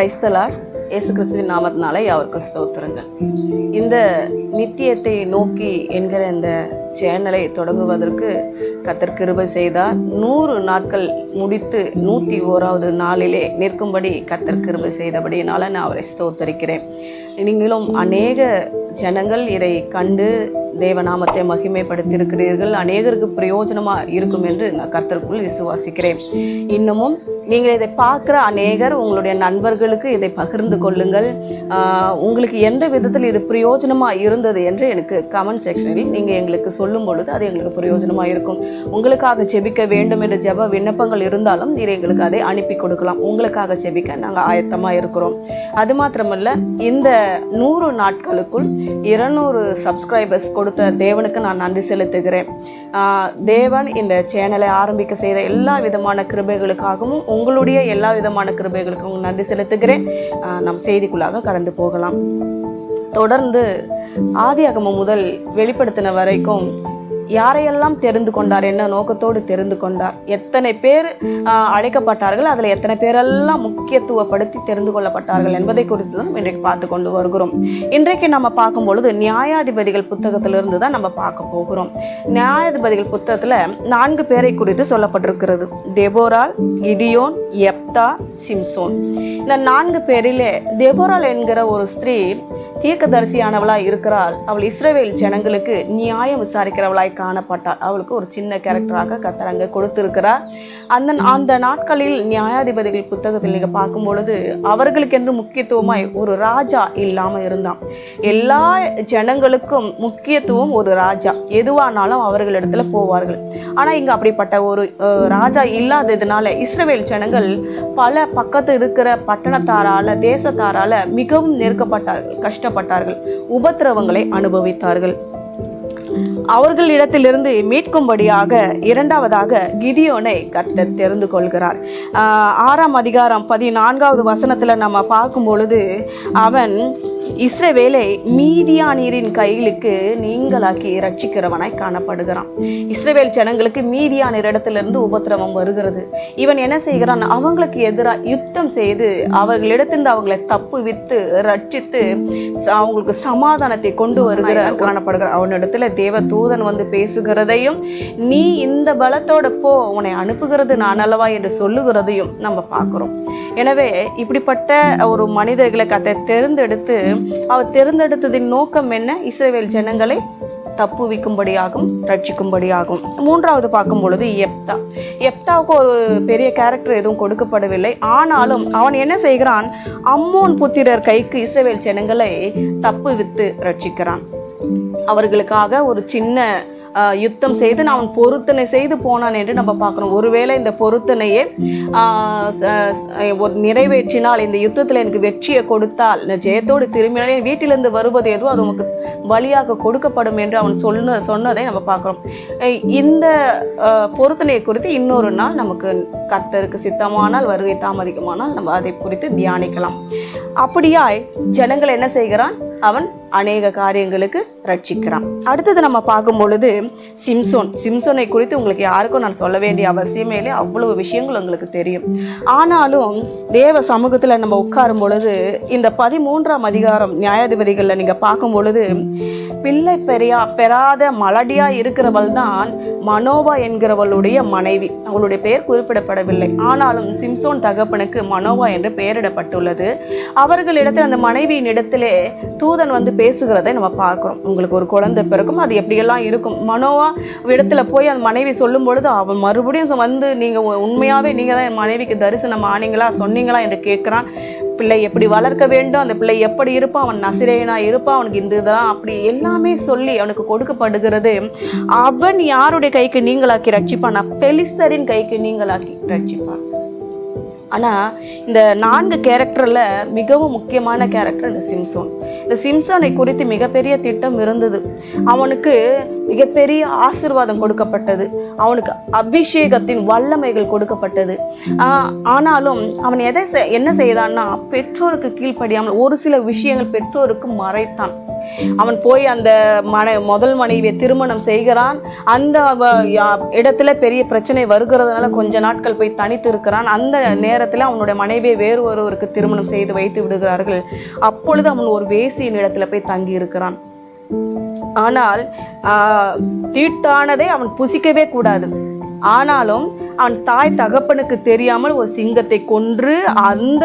கிரைஸ்தலார் இயேசு கிறிஸ்துவின் நாமத்தினால அவருக்கு ஸ்தோத்திரங்கள். இந்த நித்தியத்தை நோக்கி என்கிற இந்த சேனலை தொடங்குவதற்கு கத்தர் கிருபை செய்தார். நூறு நாட்கள் முடித்து நூற்றி ஓராவது நாளிலே நிற்கும்படி கத்தர் கிருபை செய்தபடியினால் நான் அவரை ஸ்தோத்தரிக்கிறேன். நீங்களும் அநேக ஜனங்கள் இதை கண்டு தேவநாமத்தை மகிமைப்படுத்தியிருக்கிறீர்கள். அநேகருக்கு பிரயோஜனமாக இருக்கும் என்று நான் கர்த்தருக்குள் விசுவாசிக்கிறேன். இன்னமும் நீங்கள் இதை பார்க்குற அநேகர் உங்களுடைய நண்பர்களுக்கு இதை பகிர்ந்து கொள்ளுங்கள். உங்களுக்கு எந்த விதத்தில் இது பிரயோஜனமாக இருந்தது என்று எனக்கு கமெண்ட் செக்ஷனில் நீங்கள் எங்களுக்கு சொல்லும் பொழுது அது எங்களுக்கு பிரயோஜனமாக இருக்கும். உங்களுக்காக ஜெபிக்க வேண்டும் என்ற ஜெப விண்ணப்பங்கள் இருந்தாலும் நீர் எங்களுக்கு அதை அனுப்பி கொடுக்கலாம். உங்களுக்காக ஜெபிக்க நாங்கள் ஆயத்தமாக இருக்கிறோம். அது மாத்திரமல்ல இந்த நூறு நாட்களுக்குள் இருநூறு சப்ஸ்கிரைபர்ஸ் கொடுத்த தேவனுக்கு நான் நன்றி செலுத்துகிறேன். தேவன் இந்த சேனலை ஆரம்பிக்க செய்த எல்லா விதமான கிருபைகளுக்காகவும் உங்களுடைய எல்லா விதமான கிருபைகளுக்கும் நன்றி செலுத்துகிறேன். நம் செய்திக்குள்ளாக கடந்து போகலாம். தொடர்ந்து ஆதி அகம முதல் வெளிப்படுத்தின வரைக்கும் யாரையெல்லாம் தெரிந்து கொண்டார் என்ன நோக்கத்தோடு தெரிந்து கொண்டார் எத்தனை பேர் அழைக்கப்பட்டார்கள் அதில் எத்தனை பேரெல்லாம் முக்கியத்துவப்படுத்தி தெரிந்து கொள்ளப்பட்டார்கள் என்பதை குறித்து தான் இன்றைக்கு பார்த்து கொண்டு வருகிறோம். இன்றைக்கு நம்ம பார்க்கும் பொழுது நியாயாதிபதிகள் புத்தகத்திலிருந்து தான் நம்ம பார்க்க போகிறோம். நியாயாதிபதிகள் புத்தகத்தில் நான்கு பேரை குறித்து சொல்லப்பட்டிருக்கிறது. தேபோரால் கிதியோன் எப்தா சிம்சோன். இந்த நான்கு பேரிலே தேபோரால் என்கிற ஒரு ஸ்திரீ தீர்க்கதரிசியானவளாய் இருக்கிறாள். அவள் இஸ்ரேவேல் ஜனங்களுக்கு நியாயம் விசாரிக்கிறவளாய் காணப்பட்டாள். அவளுக்கு ஒரு சின்ன கேரக்டராக கத்தர் அங்கே கொடுத்திருக்கிறார். அந்த அந்த நாட்களில் நியாயாதிபதிகள் புத்தகத்தில் நீங்கள் பார்க்கும் பொழுது அவர்களுக்கென்று முக்கியத்துவமாய் ஒரு ராஜா இல்லாமல் இருந்தான். எல்லா ஜனங்களுக்கும் முக்கியத்துவம் ஒரு ராஜா. எதுவானாலும் அவர்களிடத்துல போவார்கள். ஆனால் இங்கே அப்படிப்பட்ட ஒரு ராஜா இல்லாததுனால இஸ்ரேல் ஜனங்கள் பல பக்கத்து இருக்கிற பட்டணத்தாரால தேசத்தாரால மிகவும் நெருக்கப்பட்டார்கள் கஷ்டப்பட்டார்கள் உபத்திரவங்களை அனுபவித்தார்கள். அவர்களிடத்திலிருந்து மீட்கும்படியாக இரண்டாவதாக கிதியோனை கர்த்தர் தெரிந்து கொள்கிறார். ஆறாம் அதிகாரம் பதினான்காவது வசனத்தில் நம்ம பார்க்கும் பொழுது அவன் இஸ்ரவேலை மீதியானீரின் கைகளுக்கு நீங்களாக்கி ரட்சிக்கிறவனாய் காணப்படுகிறான். இஸ்ரவேல் ஜனங்களுக்கு மீதியானீர் இடத்திலிருந்து உபத்திரவம் வருகிறது. இவன் என்ன செய்கிறான்? அவங்களுக்கு எதிராக யுத்தம் செய்து அவர்களிடத்திலிருந்து அவங்களை தப்பு வித்து ரட்சித்து ச- அவங்களுக்கு சமாதானத்தை கொண்டு வருகிற காணப்படுகிறான். அவனிடத்துல தேவ தூதன் வந்து பேசுகிறதையும் நீ இந்த பலத்தோட போ உன்னை அனுப்புகிறது நான் அல்லவா? என்று சொல்லுகிறதையும் நம்ம பார்க்குறோம். எனவே இப்படிப்பட்ட ஒரு மனிதர்களை கத்தை தேர்ந்தெடுத்து அவர் தேர்ந்தெடுத்ததின் நோக்கம் என்ன? இஸ்ரவேல் ஜனங்களை தப்புவிக்கும்படியாகும் ரட்சிக்கும்படியாகும். மூன்றாவது பார்க்கும் பொழுது எப்தா. எப்தாவுக்கு ஒரு பெரிய கேரக்டர் எதுவும் கொடுக்கப்படவில்லை. ஆனாலும் அவன் என்ன செய்கிறான்? அம்மோன் புத்திரர் கைக்கு இஸ்ரவேல் ஜனங்களை தப்புவித்து ரட்சிக்கிறான். அவர்களுக்காக ஒரு சின்ன யுத்தம் செய்து நான் அவன் பொருத்தனை செய்து போனான் என்று நம்ம பார்க்குறோம். ஒருவேளை இந்த பொருத்தனையே ஒரு நிறைவேற்றினால் இந்த யுத்தத்தில் எனக்கு வெற்றியை கொடுத்தால் இந்த ஜெயத்தோடு திரும்பினாலே என் வீட்டிலிருந்து வருவது எதுவோ அது உனக்கு வழியாக கொடுக்கப்படும் என்று அவன் சொன்ன சொன்னதை நம்ம பார்க்குறோம். இந்த பொருத்தனையை குறித்து இன்னொரு நாள் நமக்கு கத்தருக்கு சித்தமானால் வருகை தாமதிக்குமானால் நம்ம அதை குறித்து தியானிக்கலாம். அப்படியாய் ஜனங்கள் என்ன செய்கிறான்? அவன் அநேக காரியங்களுக்கு ரட்சிக்கிறான். அடுத்தது நம்ம பார்க்கும் பொழுது சிம்சோன். சிம்சோனை குறித்து உங்களுக்கு யாருக்கும் நான் சொல்ல வேண்டிய அவசியமே இல்லை. அவ்வளவு விஷயங்கள் உங்களுக்கு தெரியும். ஆனாலும் தேவ சமூகத்தில் நம்ம உட்காரும் பொழுது இந்த பதிமூன்றாம் அதிகாரம் நியாயாதிபதிகளில் நீங்கள் பார்க்கும் பொழுது பிள்ளை பெரியா பெறாத மலடியாக இருக்கிறவள் தான் மனோவா என்கிறவளுடைய மனைவி. அவளுடைய பெயர் குறிப்பிடப்படவில்லை. ஆனாலும் சிம்சோன் தகப்பனுக்கு மனோவா என்று பெயரிடப்பட்டுள்ளது. அவர்களிடத்தில் அந்த மனைவியின் இடத்திலே தூதன் வந்து பேசுகிறதை நம்ம பார்க்குறோம். உங்களுக்கு ஒரு குழந்தை பிறக்கும் அது எப்படியெல்லாம் இருக்கும்? மனோவா இடத்துல போய் அந்த மனைவி சொல்லும் பொழுது அவன் மறுபடியும் வந்து நீங்கள் உண்மையாகவே நீங்கள் தான் என் மனைவிக்கு தரிசனம் ஆனீங்களா சொன்னீங்களா என்று கேட்குறான். பிள்ளை எப்படி வளர்க்க வேண்டும்? அந்த பிள்ளை எப்படி இருப்பான்? அவன் நசிரேனா இருப்பான்? அவனுக்கு இந்த இதெல்லாம் அப்படி எல்லாமே சொல்லி அவனுக்கு கொடுக்கப்படுகிறது. அவன் யாருடைய கைக்கு நீங்களாக்கி ரட்சிப்பான்? பெலிஸ்தரின் கைக்கு நீங்களாக்கி ரட்சிப்பான். ஆனால் இந்த நான்கு கேரக்டரில் மிகவும் முக்கியமான கேரக்டர் இந்த சிம்சோன். இந்த சிம்சானை குறித்து மிகப்பெரிய திட்டம் இருந்தது. அவனுக்கு மிகப்பெரிய ஆசீர்வாதம் கொடுக்கப்பட்டது. அவனுக்கு அபிஷேகத்தின் வல்லமைகள் கொடுக்கப்பட்டது. ஆனாலும் அவன் எதை என்ன செய்தான்னா பெற்றோருக்கு கீழ்ப்படியாமல் ஒரு சில விஷயங்கள் பெற்றோருக்கு மறைத்தான். அவன் போய் அந்த மனை முதல் மனைவியை திருமணம் செய்கிறான். அந்த இடத்துல பெரிய பிரச்சனை வருகிறதுனால கொஞ்ச நாட்கள் போய் தனித்து இருக்கிறான். அந்த நேரத்தில் அவனுடைய மனைவியை வேறு ஒருவருக்கு திருமணம் செய்து வைத்து விடுகிறார்கள். அப்பொழுது அவன் ஒரு வேசியின் இடத்துல போய் தங்கி இருக்கிறான். ஆனால் தீட்டானதை அவன் புசிக்கவே கூடாது. ஆனாலும் அவன் தாய் தகப்பனுக்கு தெரியாமல் ஒரு சிங்கத்தை கொன்று அந்த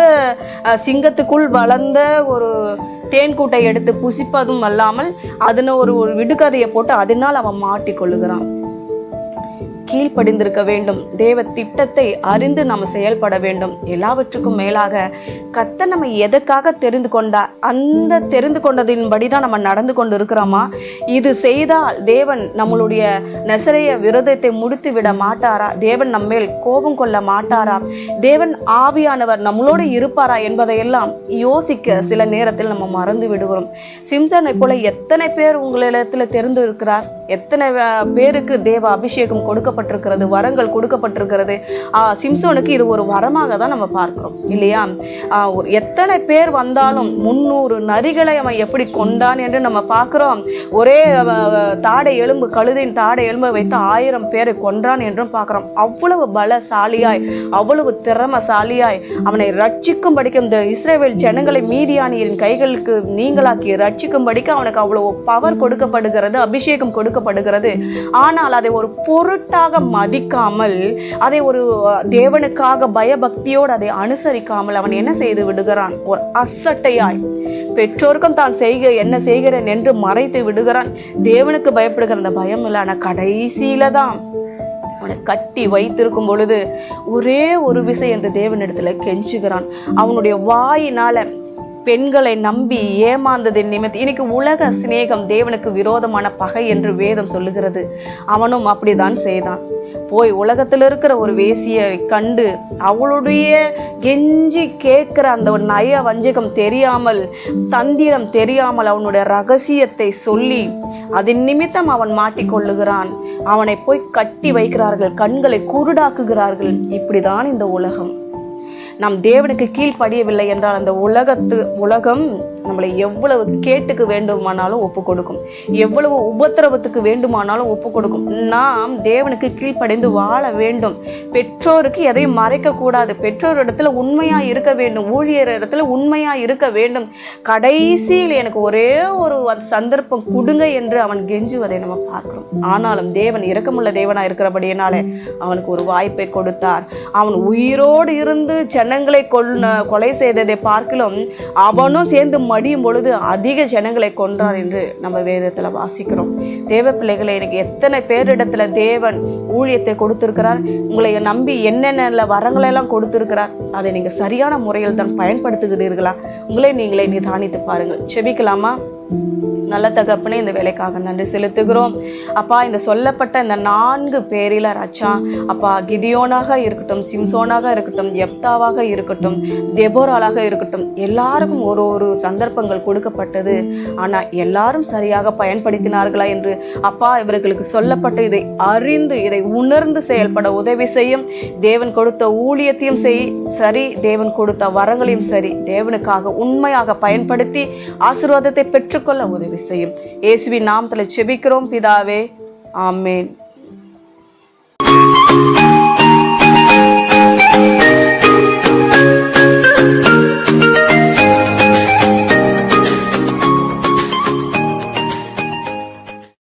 சிங்கத்துக்குள் வளர்ந்த ஒரு தேன்கூட்டை எடுத்து புசிப்பதும் அல்லாமல் அதனை ஒரு ஒரு விடுகதையை போட்டு அதனால் அவன் மாட்டிக்கொள்ளுகிறான். கீழ்ப்படிந்திருக்க வேண்டும். தேவ திட்டத்தை அறிந்து நம்ம செயல்பட வேண்டும். எல்லாவற்றுக்கும் மேலாக கத்த நம்ம எதுக்காக தெரிந்து கொண்டா அந்த தெரிந்து கொண்டதின்படி தான் நம்ம நடந்து கொண்டு இருக்கிறோமா இது செய்தால் தேவன் நம்மளுடைய நெசரைய விரதத்தை முடித்து விட மாட்டாரா? தேவன் நம்மேல் கோபம் கொள்ள மாட்டாரா? தேவன் ஆவியானவர் நம்மளோடு இருப்பாரா என்பதையெல்லாம் யோசிக்க சில நேரத்தில் நம்ம மறந்து விடுகிறோம். சிம்சனை போல எத்தனை பேர் உங்களிடத்தில் தெரிந்து இருக்கிறார் எத்தனை பேருக்கு தேவ அபிஷேகம் கொடுக்கப்பட்டிருக்கிறது வரங்கள் கொடுக்கப்பட்டிருக்கிறது சிம்சோனுக்கு இது ஒரு வரமாக தான் நம்ம பார்க்குறோம் இல்லையா? எத்தனை பேர் வந்தாலும் முன்னூறு நரிகளை அவன் எப்படி கொண்டான் என்று நம்ம பார்க்குறோம். ஒரே தாடை எலும்பு கழுதையின் தாடை எலும்பை வைத்து ஆயிரம் பேரை கொன்றான் என்றும் பார்க்குறோம். அவ்வளவு பலசாலியாய் அவ்வளவு திறமசாலியாய் அவனை ரட்சிக்கும்படிக்கு இந்த இஸ்ரேவேல் ஜனங்களை மீதியானியரின் கைகளுக்கு நீங்களாக்கி ரட்சிக்கும்படிக்கு அவனுக்கு அவ்வளவு பவர் கொடுக்கப்படுகிறது அபிஷேகம் கொடுக்கப்படுகிறது ஆனால் அதை ஒரு பொருட்டாக மதிக்காமல் அதை ஒரு தேவனுக்காக பயபக்தியோடு அதை அனுசரிக்காமல் அவன் என்ன செய்து விடுகிறான்? ஒரு அசட்டையாய் பெற்றோருக்கும் தான் செய்க என்ன செய்கிறேன்? என்று மறைத்து விடுகிறான். தேவனுக்கு பயப்படுகிற அந்த பயம் இல்லை ஆனால் கடைசியில தான் அவனை கட்டி வைத்திருக்கும் பொழுது ஒரே ஒரு விசை என்று தேவனிடத்துல கெஞ்சுகிறான். அவனுடைய வாயினால பெண்களை நம்பி ஏமாந்ததின் நிமித்தம். இன்னைக்கு உலக சிநேகம் தேவனுக்கு விரோதமான பகை என்று வேதம் சொல்லுகிறது. அவனும் அப்படிதான் செய்தான். போய் உலகத்தில் இருக்கிற ஒரு வேசியை கண்டு அவளுடைய கெஞ்சி கேட்குற அந்த ஒரு நய வஞ்சகம் தெரியாமல் தந்திரம் தெரியாமல் அவனுடைய ரகசியத்தை சொல்லி அதன் நிமித்தம் அவன் மாட்டிக்கொள்ளுகிறான். அவனை போய் கட்டி வைக்கிறார்கள் கண்களை குருடாக்குகிறார்கள். இப்படிதான் இந்த உலகம். நாம் தேவனுக்கு கீழ்ப்படியவில்லை என்றால் அந்த உலகத்து உலகம் நம்மளை எவ்வளவு கேட்டுக்கு வேண்டுமானாலும் ஒப்பு கொடுக்கும். எவ்வளவு உபத்திரவத்துக்கு வேண்டுமானாலும் ஒப்பு கொடுக்கும். நாம் தேவனுக்கு கீழ்ப்படைந்து வாழ வேண்டும். பெற்றோருக்கு எதையும் மறைக்க கூடாது பெற்றோர் இடத்துல உண்மையா இருக்க வேண்டும். ஊழியர் இடத்துல உண்மையா இருக்க வேண்டும். கடைசியில் எனக்கு ஒரே ஒரு சந்தர்ப்பம் கொடுங்க என்று அவன் கெஞ்சுவதை நம்ம பார்க்கிறோம். ஆனாலும் தேவன் இரக்கமுள்ள தேவனா இருக்கிறபடியினால அவனுக்கு ஒரு வாய்ப்பை கொடுத்தார். அவன் உயிரோடு இருந்து ஜனங்களை கொல்ல கொலை செய்ததை பார்க்கிலும் அவனும் சேர்ந்து மடியும் பொழுது அதிக ஜனங்களை கொன்றார் என்று நம்ம வேதத்தில் வாசிக்கிறோம். தேவ பிள்ளைகளை எனக்கு எத்தனை பேரிடத்துல தேவன் ஊழியத்தை கொடுத்துருக்கிறார். உங்களை நம்பி என்னென்ன வரங்களெல்லாம் கொடுத்துருக்கிறார். அதை நீங்கள் சரியான முறையில் தான் பயன்படுத்துகிறீர்களா? உங்களை நீங்களே நிதானித்து பாருங்கள். செபிக்கலாமா? நல்ல தகப்பனே இந்த வேலைக்காக நன்றி செலுத்துகிறோம். அப்பா இந்த சொல்லப்பட்ட இந்த நான்கு பேரில் ராச்சா அப்பா கிதியோனாக இருக்கட்டும் சிம்சோனாக இருக்கட்டும் எப்தாவாக இருக்கட்டும் தெபோராலாக இருக்கட்டும் எல்லாருக்கும் ஒரு ஒரு சந்தர்ப்பங்கள் கொடுக்கப்பட்டது. ஆனால் எல்லாரும் சரியாக பயன்படுத்தினார்களா என்று அப்பா இவர்களுக்கு சொல்லப்பட்ட இதை அறிந்து இதை உணர்ந்து செயல்பட உதவி செய்யும். தேவன் கொடுத்த ஊழியத்தையும் செய் சரி தேவன் கொடுத்த வரங்களையும் சரி தேவனுக்காக உண்மையாக பயன்படுத்தி ஆசீர்வாதத்தை பெற்றுக்கொள்ள உதவி செய்யும். இயேசுவின் நாமத்தில் செபிக்கிறோம். பிதாவே ஆமேன்.